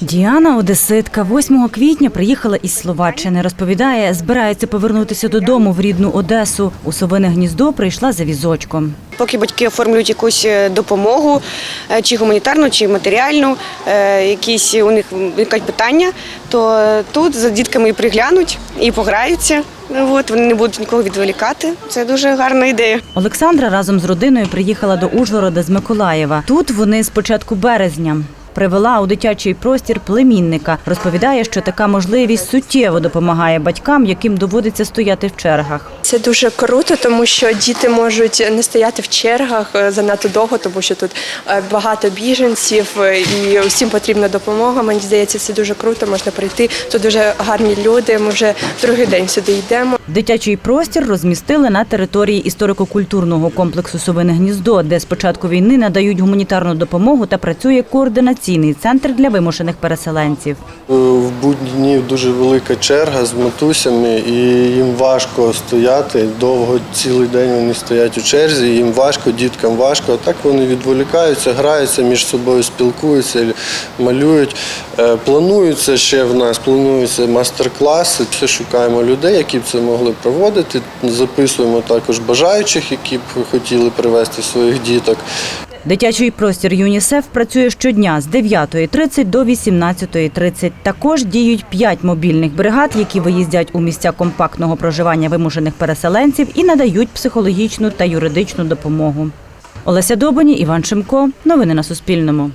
Діана Одеситка 8 квітня приїхала із Словаччини. Розповідає, збирається повернутися додому в рідну Одесу. У совине гніздо прийшла за візочком. Поки батьки оформлюють якусь е, допомогу, е, чи гуманітарну, чи матеріальну, е, якісь у них виникають питання, то тут за дітками і приглянуть і пограються. Ну, От, вони не будуть нікого відволікати. Це дуже гарна ідея. Олександра разом з родиною приїхала до Ужгорода з Миколаєва. Тут вони з початку березня. Привела у дитячий простір племінника. Розповідає, що така можливість суттєво допомагає батькам, яким доводиться стояти в чергах. Це дуже круто, тому що діти можуть не стояти в чергах е, занадто довго, тому що тут е, багато біженців е, і всім потрібна допомога. Мені здається, це дуже круто. Можна прийти. Тут дуже гарні люди. Ми вже другий день сюди йдемо. Дитячий простір розмістили на території історико-культурного комплексу Совине гніздо, де з початку війни надають гуманітарну допомогу та працює координаційний центр для вимушених переселенців. В будні дуже велика черга з матусями, і їм важко стояти. Довго цілий день вони стоять у черзі, їм важко, діткам важко. А так вони відволікаються, граються між собою, спілкуються, малюють. Е, Плануються ще в нас, плануються мастер-класи. Все шукаємо людей, які б це могли проводити. Записуємо також бажаючих, які б хотіли привезти своїх діток. Дитячий простір ЮНІСЕФ працює щодня з 9.30 до 18.30. Також діють п'ять мобільних бригад, які виїздять у місця компактного проживання вимушених переселенців і надають психологічну та юридичну допомогу. Олеся Добані, Іван Шимко. Новини на Суспільному.